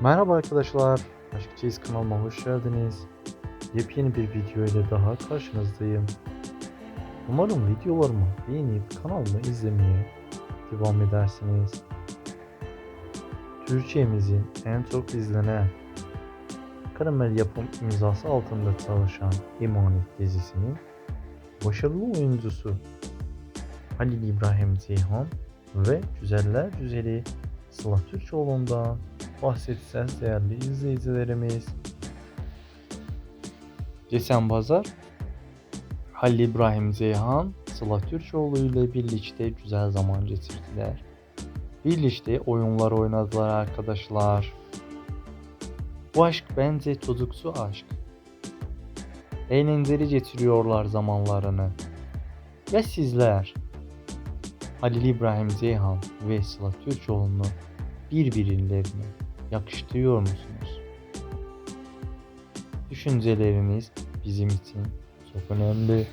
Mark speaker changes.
Speaker 1: Merhaba arkadaşlar, Aşk Çeyiz kanalıma hoş geldiniz. Yepyeni bir video ile daha karşınızdayım. Umarım videolarımı beğenip kanalımı izlemeye devam edersiniz. Türkçemizin en çok izlenen Karamel yapım imzası altında çalışan Emanet dizisinin başarılı oyuncusu Halil İbrahim Ceyhan ve Güzeller Güzeli Sıla Türkoğlu'ndan bahsetseniz değerli izleyicilerimiz. Geçen pazar Halil İbrahim Ceyhan Sıla Türkoğlu ile birlikte güzel zaman geçirdiler. Birlikte oyunlar oynadılar arkadaşlar. Bu aşk bence çocuksu aşk. Eğlenceli geçiriyorlar zamanlarını. Ya sizler? Halil İbrahim Ceyhan ve Sıla Türkoğlu'nu birbirlerine yakıştırıyor musunuz? Düşünceleriniz bizim için çok önemli.